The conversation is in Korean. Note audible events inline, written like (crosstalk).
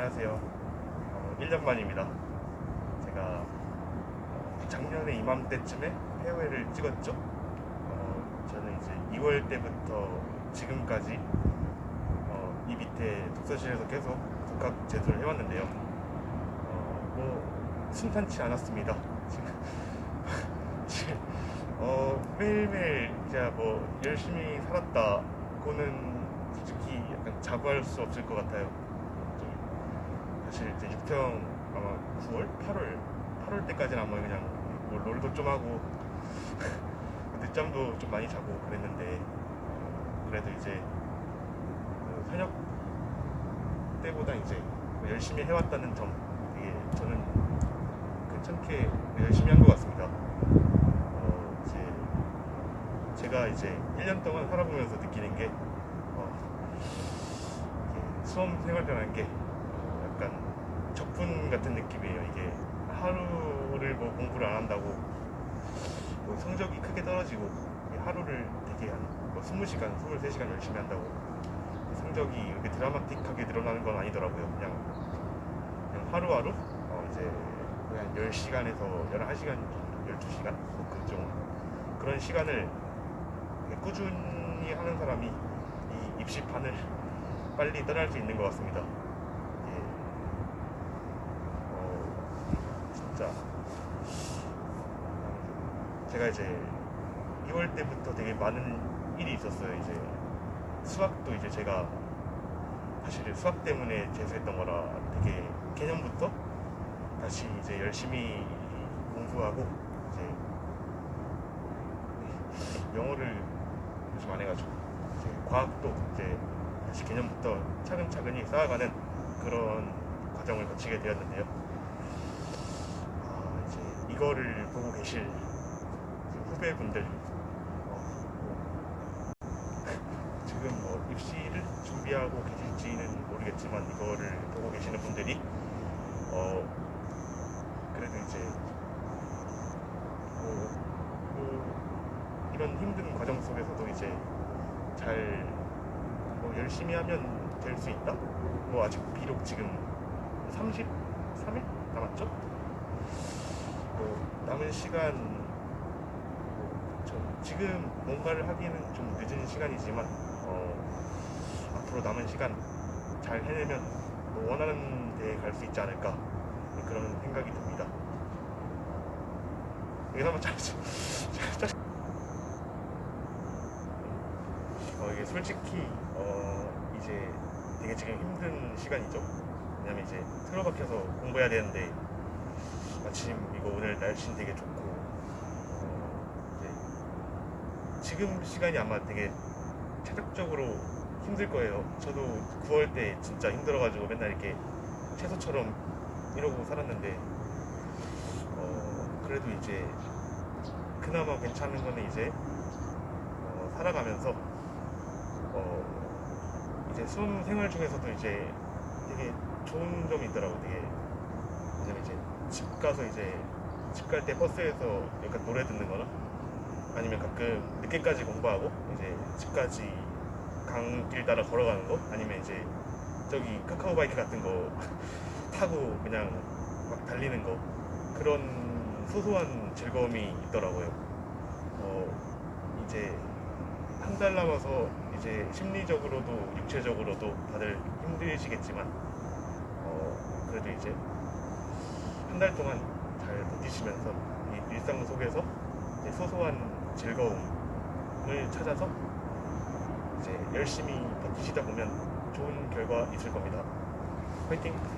안녕하세요. 어, 1년 만입니다. 제가 어, 작년에 이맘때쯤에 해외를 찍었죠. 어, 저는 이제 2월 때부터 지금까지 어, 이 밑에 독서실에서 계속 독학 제조를 해왔는데요. 어, 뭐 순탄치 않았습니다. 지금 (laughs) 어, 매일매일 진짜 뭐 열심히 살았다고는 솔직히 약간 자부할 수 없을 것 같아요. 좀 사실 이제 6평 아마 9월, 8월, 8월 때까지는 아마 그냥 뭐 롤도 좀 하고 (laughs) 늦잠도 좀 많이 자고 그랬는데 어, 그래도 이제 그 현역 때보다 이제 뭐 열심히 해왔다는 점 되게 저는 괜찮게 열심히 한 것 같습니다. 어, 이제 제가 이제 1년 동안 살아보면서 느끼는 게 어, 이게 수험 생활이라는 게 어, 약간 적분 같은 느낌이에요. 이게 하루를 뭐 공부를 안 한다고 뭐 성적이 크게 떨어지고 이 하루를 되게 한뭐 20시간, 23시간 열심히 한다고 성적이 이렇게 드라마틱하게 늘어나는 건 아니더라고요. 그냥 그냥 하루하루 어, 이제 한 10시간에서 11시간, 12시간 뭐 그정 그런 시간을 꾸준히 하는 사람이 이 입시판을 빨리 떠날 수 있는 것 같습니다. 예. 어, 진짜 제가 이제 2월 때부터 되게 많은 일이 있었어요. 이제 수학도 이제 제가 사실 수학 때문에 재수했던 거라 되게 개념부터 다시 이제 열심히 공부하고 이제 영어를 요즘 안 해가지고 과학도 이제 다시 개념부터 차근차근히 쌓아가는 그런 과정을 거치게 되었는데요. 이거를 보고 계실 이제 후배분들 어, 뭐 지금 뭐 입시를 준비하고 계실지는 모르겠지만 이거를 보고 계시는 분들이 어 그래도 이제 뭐, 뭐 이런 힘든 과정 속에서도 이제 잘 뭐 열심히 하면 될 수 있다. 뭐 아직 비록 지금 33일 남았죠? 뭐 남은 시간 지금 뭔가를 하기에는 좀 늦은 시간이지만 어, 앞으로 남은 시간 잘 해내면 뭐 원하는 데에 갈 수 있지 않을까 네, 그런 생각이 듭니다. 이게 한번 짧지. 짧- 어, 이게 솔직히 어, 이제 되게 지금 힘든 시간이죠. 왜냐면 이제 틀어박혀서 공부해야 되는데 마침 이거 오늘 날씨는 되게 좋고 어, 지금 시간이 아마 되게 체력적으로 힘들 거예요. 저도 9월 때 진짜 힘들어가지고 맨날 이렇게 채소처럼 이러고 살았는데 어, 그래도 이제 그나마 괜찮은 거는 이제 어, 살아가면서 어, 이제 수험 생활 중에서도 이제 되게 좋은 점이 있더라고 되게 왜냐면 이제 집 가서 이제 집 갈 때 버스에서 약간 노래 듣는 거나 아니면 가끔 늦게까지 공부하고 이제 집까지 강길 따라 걸어가는 거 아니면 이제 저기 카카오 바이크 같은 거 (laughs) 타고 그냥 막 달리는 거 그런 소소한 즐거움이 있더라고요. 어, 이제 한 달 남아서 이제 심리적으로도 육체적으로도 다들 힘드시겠지만 어, 그래도 이제 한 달 동안 잘 버티시면서 이 일상 속에서 이제 소소한 즐거움을 찾아서 이제 열심히 버티시다 보면 좋은 결과 있을 겁니다. 화이팅!